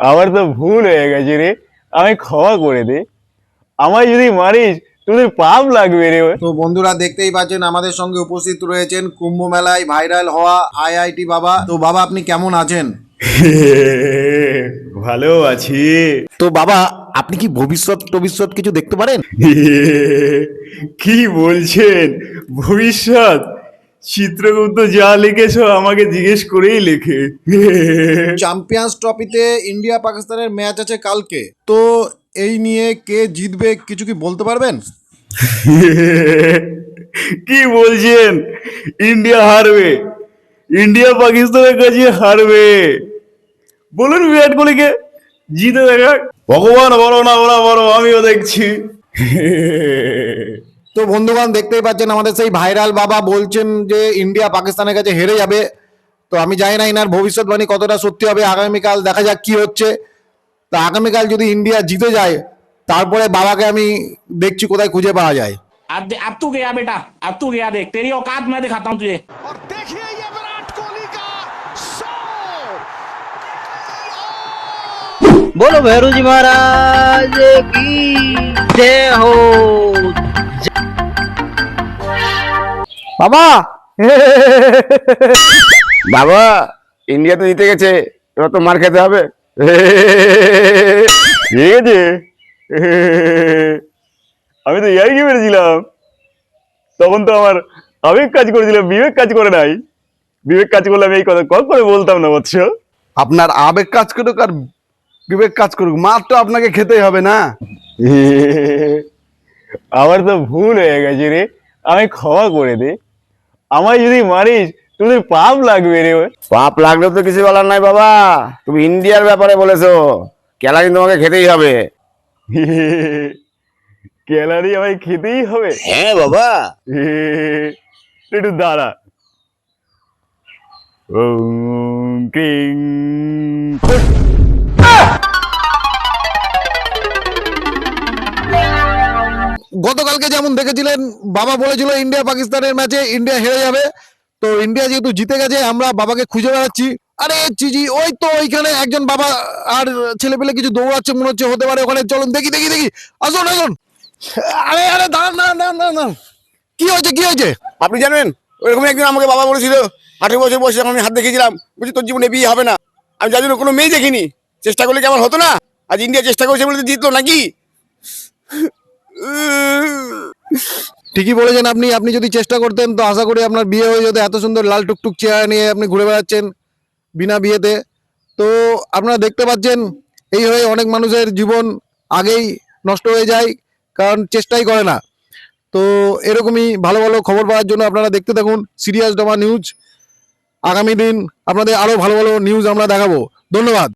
আমার তো ভুল হয়ে গেছে রে। আমি ক্ষমা করে দে। আমায় যদি মারিস তোদের পাপ লাগবে রে। তো বন্ধুরা দেখতেই পাচ্ছেন আমাদের সঙ্গে উপস্থিত রয়েছেন কুম্ভ মেলায় ভাইরাল হওয়া আইআইটি বাবা। তো বাবা আপনি কেমন আছেন? ভালো আছি। তো বাবা আপনি কি ভবিষ্যৎ ভবিষ্যৎ কিছু দেখতে পারেন? কি বলছেন? ভবিষ্যৎ? চিত্রগুপ্ত যা লিখেছো আমাকে জিজ্ঞেস করেই লেখে। চ্যাম্পিয়ন্স ট্রফিতে ইন্ডিয়া পাকিস্তানের ম্যাচ আছে কালকে। তো এই নিয়ে কে জিতবে কিছু কি বলতে পারবেন? কি বলছেন? ইন্ডিয়া হারবে। ইন্ডিয়া পাকিস্তানের কাছে হারবে। বলুন বিরাট কোহলিকে। জিতে দেখা ভগবান বড় না ওরা বড় আমিও দেখছি। তো বন্ধুগণ দেখতেই পাচ্ছেন আমাদের সেই ভাইরাল বাবা বলছেন যে ইন্ডিয়া পাকিস্তানের কাছে হেরে যাবে তো আমি জানি না ইনার ভবিষ্যৎবাণী কতটা সত্যি হবে আগামীকাল দেখা যাক কি হচ্ছে তো আগামীকাল যদি ইন্ডিয়া জিতে যায় তারপরে বাবাকে আমি দেখছি কোথায় খুঁজে পাওয়া যায় अब दे- अब तू गया बेटा अब तू गया देख तेरी औकात मैं दिखाता हूँ तुझे और देखिए ये विराट कोहली का शो बोलो भैरू जी महाराज की जय हो বাবা! বাবা ইন্ডিয়া তো জিতে গেছে এবার তো মার খেতে হবে। ঠিক আছে আমি তো ইয়াই কি মেরেছিলাম। তখন তো আমার আবেগ কাজ করেছিল বিবেক কাজ করে নাই। বিবেক কাজ করলে আমি এই কথা কল করে বলতাম না বৎস। আপনার আবেগ কাজ করুক আর বিবেক কাজ করুক মার তো আপনাকে খেতেই হবে না? আমার তো ভুল হয়ে গেছে রে। আমি ক্ষমা করে দে। আমায় যদি মারিস তুমি পাপ লাগবে রে। পাপ লাগলেও তো কিছু বলার নাই বাবা। তুমি ইন্ডিয়ার ব্যাপারে বলেছ। কিন্তু তোমাকে খেতেই হবে। ক্যালারি আমায় খেতেই হবে? হ্যাঁ বাবা। একটু দাঁড়া। ক্রিং। গতকালকে যেমন দেখেছিলেন, বাবা বলেছিল ইন্ডিয়া পাকিস্তানের ম্যাচে ইন্ডিয়া হেরে যাবে। তো ইন্ডিয়া যেহেতু জিতে গেছে, আমরা বাবাকে খুঁজে বেড়াচ্ছি। আরে চিজি, ওই তো ওইখানে একজন বাবা আর ছেলে পেলে কিছু দৌড়াচ্ছে, মনে হচ্ছে হতে পারে ওখানে। চলুন, দেখি দেখি দেখি। আসুন আসুন। আরে আরে, দাঁড়ান দাঁড়ান দাঁড়ান দাঁড়ান। কি হয়েছে কি হয়েছে? আপনি জানেন ওইরকম একদিন আমাকে বাবা বলেছিল, আঠেরো বছর বয়সে আমি হাত দেখিয়েছিলাম, বলছি, তোর জীবনে বিয়ে হবে না। আমি যার জন্য কোনো মেয়ে দেখিনি। চেষ্টা করলে কি আমার হতো না? আজ ইন্ডিয়া চেষ্টা করেছে বলে জিতলো নাকি? ঠিকই বলেছেন আপনি আপনি যদি চেষ্টা করতেন, তো আশা করি আপনার বিয়ে হয়ে যেত। এত সুন্দর লাল টুকটুক চেয়ার নিয়ে আপনি ঘুরে বেড়াচ্ছেন বিনা বিয়েতে। তো আপনারা দেখতে পাচ্ছেন, এই হয়ে অনেক মানুষের জীবন আগেই নষ্ট হয়ে যায়, কারণ চেষ্টাই করে না। তো এরকমই ভালো ভালো খবর পাওয়ার জন্য আপনারা দেখতে থাকুন সিরিয়াস ডমা নিউজ। আগামী দিন আপনাদের আরও ভালো ভালো নিউজ আমরা দেখাবো। ধন্যবাদ।